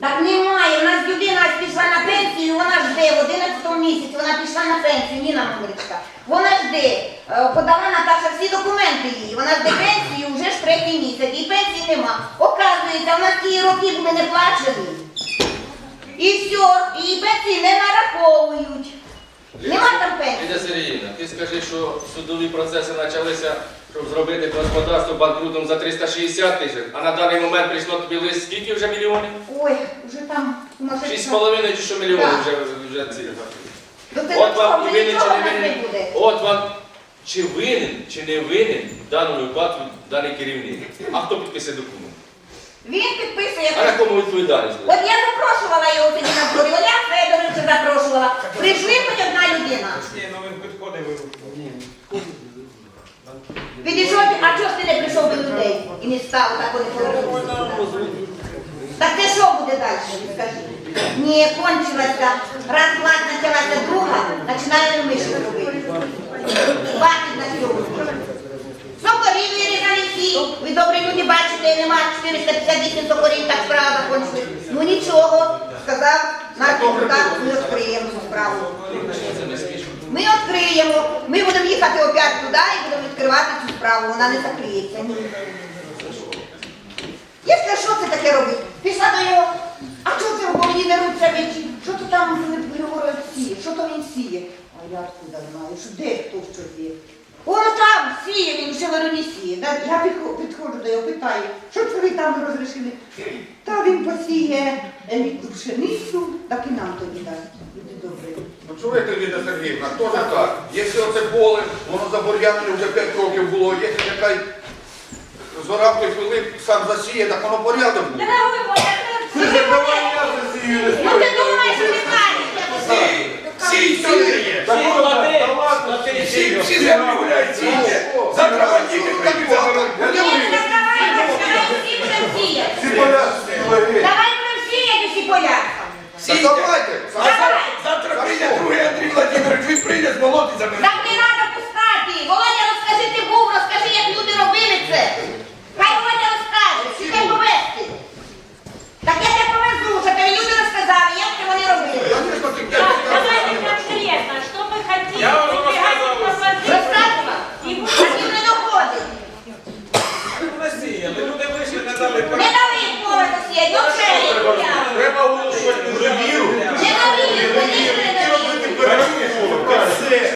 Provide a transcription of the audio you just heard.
Так немає, у нас людина пішла на пенсію, вона жде в 11 місяці, вона пішла на пенсію, Ніна Мамричка. Вона жде, е, подала Наташа всі документи її, вона жде пенсію вже ж третій місяць, і пенсії нема. Оказується, у нас ті роки були не плачені. І все, і пенсії не нараховують. Нема там пенсії. Лідія Сергіївна, ти скажи, що судові процеси почалися, щоб зробити господарство банкрутом за 360 тисяч, а на даний момент прийшло тобі лист скільки вже мільйонів? Ой, вже там може. Шість з половиною чи що мільйонів вже, вже ці. От вам і винен чи не винен. От вам чи винен, чи не винен в даному випадку даний керівник. А хто підписує документ? Він підписує. А на кому відповідальність? От я запрошувала його тоді на дворі, Оля Федоровича запрошувала. Прийшли хоч одна людина. Ні, ну він підходив і Підійшов, а чого ж ти не прийшов до людей і не став так вони повернувся? Так це що буде далі, скажіть? Ні, кончилася. Раз власть почалася друга, починаємо ми щось робити. Бачить на цьому. Сокорів вирізали всі. Ви добрі люди бачите, немає 458 сокорів, так справа закончилась. Ну нічого, сказав наш депутат, ми відкриємо цю справу. Не. Ми відкриємо, ми будемо їхати опять туди і будемо відкривати цю справу, вона не закриється. Я скажу, що це таке робить? Пішла до нього, а що це в голові не Руцевич? Що то там говорить сіє? Що то він сіє? А я откуда знаю, що де хто що сіє? Воно там сіє, він ще вороні сіє. Да? Я підходжу до його, питаю, що це ви там розрішили? Та він посіє елітну пшеницю, так і нам тоді дасть. Люди добрі. Ну чуєте, Ліда Сергіївна, теж так. Якщо оце поле, воно забур'янено вже 5 років було, якщо нехай зоравки Филип сам засіє, так воно порядок буде. Ну ти думаєш, всі землі гуляють ці. Завтра бандити прийдуть, завтра гуляють. Давай будемо сіяти всі поля. Сійте. Давайте. А за- Завтра прийде другий Андрій Владимирович, він прийде з болоти забере. Gracias.